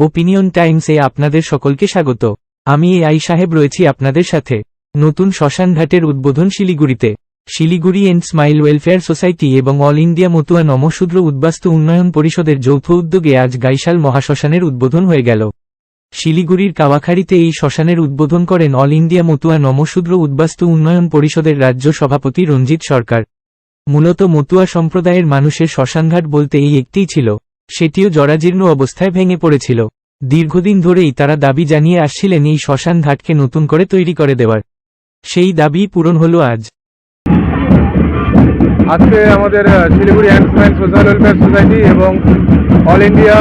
Opinion টাইমসে আপনাদের সকলকে স্বাগত। আমি এ আই সাহেব রয়েছি আপনাদের সাথে। নতুন শ্মশান ঘাটের উদ্বোধন শিলিগুড়িতে। Siliguri and smile welfare society এবং অল ইন্ডিয়া মতুয়া নমশূদ্র উদ্বাস্তু উন্নয়ন পরিষদের যৌথ উদ্যোগে আজ গাইশাল মহাশ্মশানের উদ্বোধন হয়ে গেল। শিলিগুড়ির কাওয়াখাড়িতে এই শ্মশানের উদ্বোধন করেন অল ইন্ডিয়া মতুয়া নমশূদ্র উদ্বাস্তু উন্নয়ন পরিষদের রাজ্য সভাপতি রঞ্জিত সরকার। মূলত মতুয়া সম্প্রদায়ের মানুষের শ্মশানঘাট বলতে এই একটিই ছিল। সেটিও জরাজীর্ণ অবস্থায় ভেঙে পড়েছিল। দীর্ঘদিন ধরেই তারা দাবি জানিয়ে আসছিলেন এই শ্মশান ঘাটকে নতুন করে তৈরি করে দেওয়ার। সেই দাবি পূরণ হলো আজ। আজকে আমাদের Siliguri and social welfare society এবং all India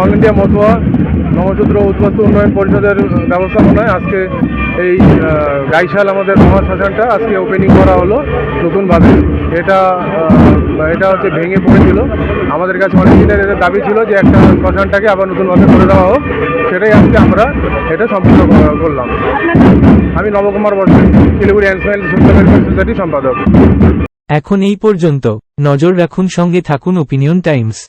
all India Matua Namasudra উদ্বস্ত উন্নয়ন পরিষদের ব্যবস্থাপনায় আজকে এই গাইশাল আমাদের মহাশ্মশানটা আজকে ওপেনিং করা হলো নতুনভাবে। এটা এটা হচ্ছে ভেঙে পড়েছিল। আমাদের কাছে অনেক দিনের এটা দাবি ছিল যে একটা শ্মশানটাকে আবার নতুনভাবে করে দেওয়া হোক। সেটাই আজকে আমরা এটা সম্পূর্ণ কর- করলাম। আমি Nabakumar Barshi, Siliguri and smile social সোসাইটির সম্পাদক। এখন এই পর্যন্ত। নজর রাখুন, সঙ্গে থাকুন ওপিনিয়ন টাইমস